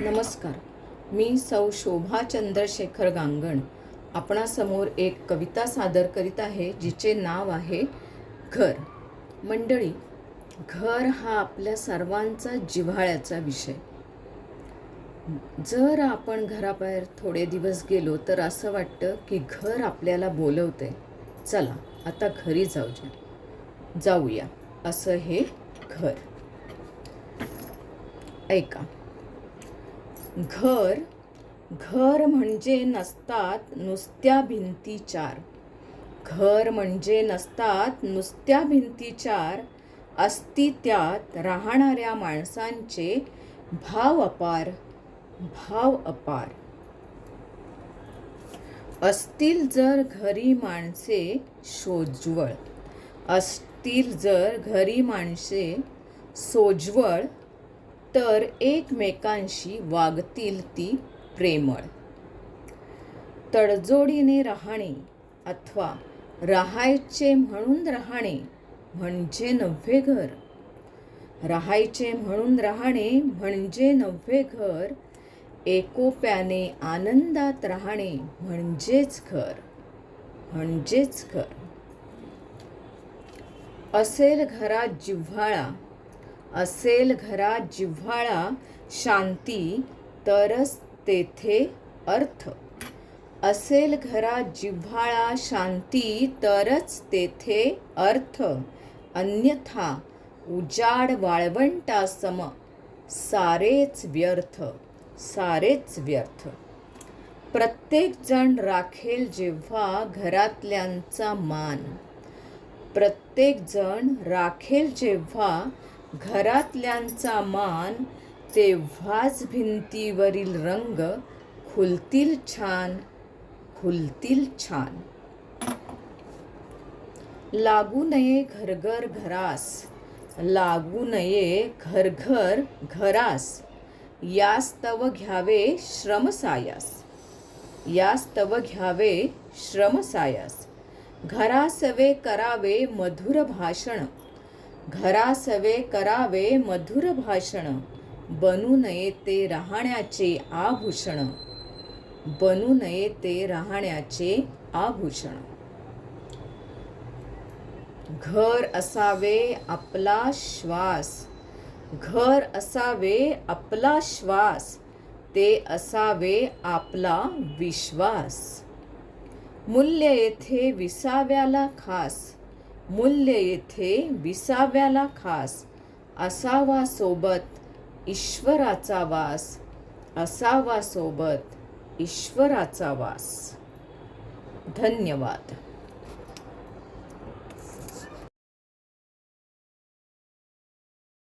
नमस्कार. मी सौ शोभा चंद्रशेखर गांगण. आपणासमोर एक कविता सादर करीत आहे जिचे नाव आहे घर. मंडळी घर हा आपल्या सर्वांचा जिव्हाळ्याचा विषय. जर आपण घराबाहेर थोडे दिवस गेलो तर असं वाटतं की घर आपल्याला बोलवते चला आता घरी जाऊया जाऊया. असं हे घर. ऐका. घर घर म्हणजे नसतात नुसत्या भिंती चार. घर म्हणजे नसतात नुसत्या भिंती चार असती त्यात राहणाऱ्या माणसांचे भाव अपार भाव अपार. असतील जर घरी माणसे सोज्वळ असतील जर घरी माणसे सोज्वळ तर एकमेकांशी वागतील ती प्रेमळ. तडजोडीने राहणे अथवा राहायचे म्हणून राहणे म्हणजे नव्हे घर. राहायचे म्हणून राहणे म्हणजे नव्हे घर. एकोप्याने आनंदात राहणे म्हणजेच घर. म्हणजेच घर. असेल घरात जिव्हाळा असेल घरात जिव्हाळा शांती तरच तेथे अर्थ. असेल घरात जिव्हाळा शांती तरच तेथे अर्थ. अन्यथा उजाड वाळवंटासम सारेच व्यर्थ सारेच व्यर्थ. प्रत्येक जण राखेल जेव्हा घरातल्यांचा मान. प्रत्येक जण राखेल जेव्हा घरातल्यांचा मान तेव्हाच भिंतीवरील रंग खुलतील छान खुलतील छान. लागू नये घरघर घरास लागू नये घरघर घरास. यास्तव घ्यावे श्रमसायास. यास्तव घ्यावे श्रमसायास. घरासवे करावे मधुर भाषण. घरासवे करावे मधुर भाषण बनू नये ते राहण्याचे आभूषण. बनू नये ते राहण्याचे आभूषण. घर असावे आपला श्वास घर असावे आपला श्वास ते असावे आपला विश्वास. मूल्य येथे विसाव्याला खास मूल्य येथे विसाव्याला खास. असावा सोबत ईश्वराचा वास. असावा सोबत ईश्वराचा वास. धन्यवाद.